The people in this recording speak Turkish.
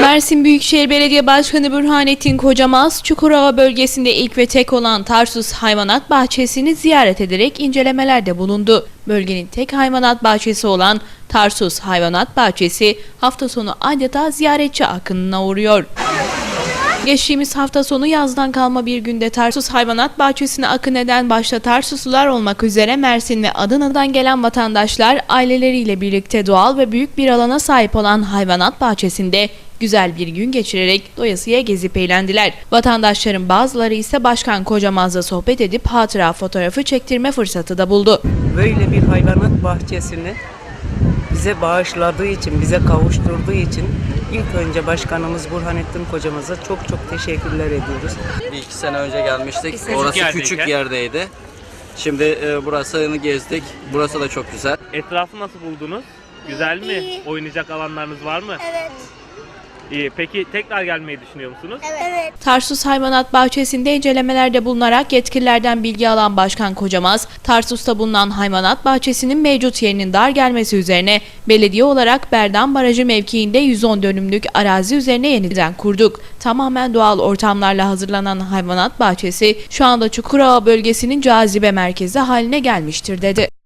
Mersin Büyükşehir Belediye Başkanı Burhanettin Kocamaz, Çukurova bölgesinde ilk ve tek olan Tarsus Hayvanat Bahçesi'ni ziyaret ederek incelemelerde bulundu. Bölgenin tek hayvanat bahçesi olan Tarsus Hayvanat Bahçesi hafta sonu adeta ziyaretçi akınına uğruyor. Geçtiğimiz hafta sonu yazdan kalma bir günde Tarsus Hayvanat Bahçesi'ne akın eden başta Tarsuslular olmak üzere Mersin ve Adana'dan gelen vatandaşlar aileleriyle birlikte doğal ve büyük bir alana sahip olan hayvanat bahçesinde güzel bir gün geçirerek doyasıya gezip eğlendiler. Vatandaşların bazıları ise Başkan Kocamaz'la sohbet edip hatıra fotoğrafı çektirme fırsatı da buldu. böyle bir hayvanat bahçesini bize bağışladığı için, bize kavuşturduğu için ilk önce başkanımız Burhanettin kocamıza çok çok teşekkürler ediyoruz. Bir iki sene önce gelmiştik. Küçük Orası yerdeyken. küçük yerdeydi. Şimdi e, burasını gezdik. Burası da çok güzel. Etrafı nasıl buldunuz? Güzel mi? İyi. Oynayacak alanlarınız var mı? Evet. İyi. Peki tekrar gelmeyi düşünüyor musunuz? Evet. Tarsus Hayvanat Bahçesi'nde incelemelerde bulunarak yetkililerden bilgi alan Başkan Kocamaz, Tarsus'ta bulunan hayvanat bahçesinin mevcut yerinin dar gelmesi üzerine belediye olarak Berdan Barajı mevkiinde 110 dönümlük arazi üzerine yeniden kurduk. Tamamen doğal ortamlarla hazırlanan hayvanat bahçesi şu anda Çukurova bölgesinin cazibe merkezi haline gelmiştir dedi.